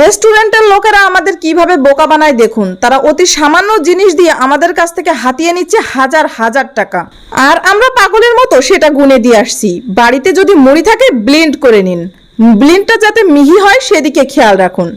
রেস্টুরেন্টের লোকেরা আমাদের কীভাবে বোকা বানায় দেখুন। তারা অতি সামান্য জিনিস দিয়ে আমাদের কাছ থেকে হাতিয়ে নিচ্ছে হাজার হাজার টাকা। আর আমরা পাগলের মতো সেটা গুনে দিয়ে আসছি। বাড়িতে যদি মুড়ি থাকে, ব্লেন্ড করে নিন। ব্লেন্ডটা যাতে মিহি হয়, সেদিকে খেয়াল রাখুন।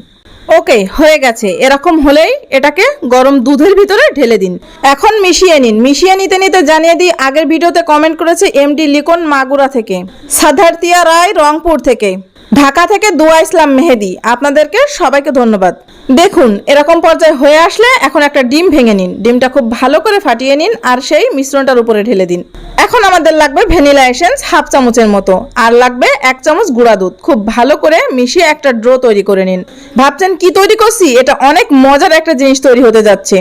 ওকে, হয়ে গেছে। এরকম হলেই এটাকে গরম দুধের ভিতরে ঢেলে দিন। এখন মিশিয়ে নিন। মিশিয়ে নিতে নিতে জানিয়ে দিই, আগের ভিডিওতে কমেন্ট করেছে এমডি লিকন মাগুরা থেকে, সাধারতিয়া রায় রংপুর থেকে। ঢাকা থেকে দোয়া ইসলাম মেহেদি। আপনাদেরকে সবাইকে ধন্যবাদ। দেখুন, এরকম পর্যায়ে হয়ে আসলে এখন একটা ডিম ভেঙে নিন। ডিমটা খুব ভালো করে ফাটিয়ে নিন আর সেই মিশ্রণটার উপরে ঢেলে দিন। এখন আমাদের লাগবে ভ্যানিলা এসেন্স হাফ চামচের মতো। আর লাগবে এক চামচ গুঁড়া দুধ। খুব ভালো করে মিশিয়ে একটা ড্রো তৈরি করে নিন। ভাবছেন কি তৈরি করছি? এটা অনেক মজার একটা জিনিস তৈরি হতে যাচ্ছে।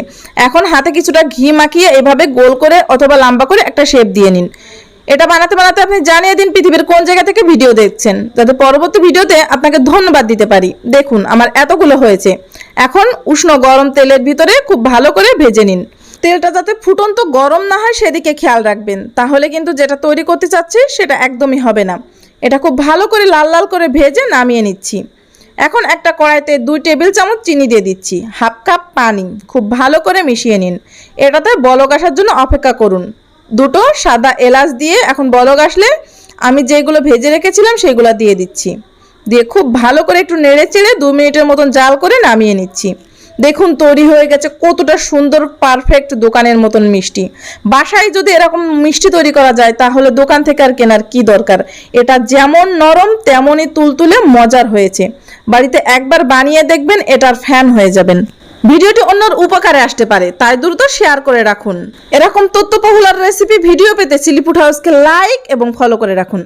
এখন হাতে কিছুটা ঘি মাখিয়ে এভাবে গোল করে অথবা লম্বা করে একটা শেপ দিয়ে নিন। এটা বানাতে বানাতে আপনি জানিয়ে দিন পৃথিবীর কোন জায়গা থেকে ভিডিও দেখছেন। যাতে পরবর্তী ভিডিওতে আপনাকে ধন্যবাদ দিতে পারি। দেখুন, আমার এতগুলো হয়েছে। এখন উষ্ণ গরম তেলের ভিতরে খুব ভালো করে ভেজে নিন। তেলটা যাতে ফুটন্ত গরম না হয় সেদিকে খেয়াল রাখবেন। তাহলে কিন্তু যেটা তৈরি করতে চাচ্ছি সেটা একদমই হবে না। এটা খুব ভালো করে লাল লাল করে ভেজে নামিয়ে নিচ্ছি। এখন একটা কড়াইতে দুই টেবিল চামচ চিনি দিয়ে দিচ্ছি। হাফ কাপ পানি। খুব ভালো করে মিশিয়ে নিন। এটাতে বলক আসার জন্য অপেক্ষা করুন। দুটো সাদা এলাচ দিয়ে এখন বলক আসলে আমি যেগুলো ভেজে রেখেছিলাম সেগুলো দিয়ে দিচ্ছি। দিয়ে খুব ভালো করে একটু নেড়ে চেড়ে দু মিনিটের মতন জাল করে নামিয়ে নিচ্ছি। দেখুন তৈরি হয়ে গেছে কতটা সুন্দর পারফেক্ট দোকানের মতন মিষ্টি। বাসায় যদি এরকম মিষ্টি তৈরি করা যায় তাহলে দোকান থেকে আর কেনার কি দরকার? এটা যেমন নরম তেমনই তুলতুলে মজার হয়েছে। বাড়িতে একবার বানিয়ে দেখবেন এটার ফ্যান হয়ে যাবেন। ভিডিওটি অন্যর উপকারে আসতে পারে, তাই দ্রুত শেয়ার করে রাখুন। এরকম তথ্যপহুলার রেসিপি ভিডিও পেতে সিলিপুট হাউসকে লাইক এবং ফলো করে রাখুন।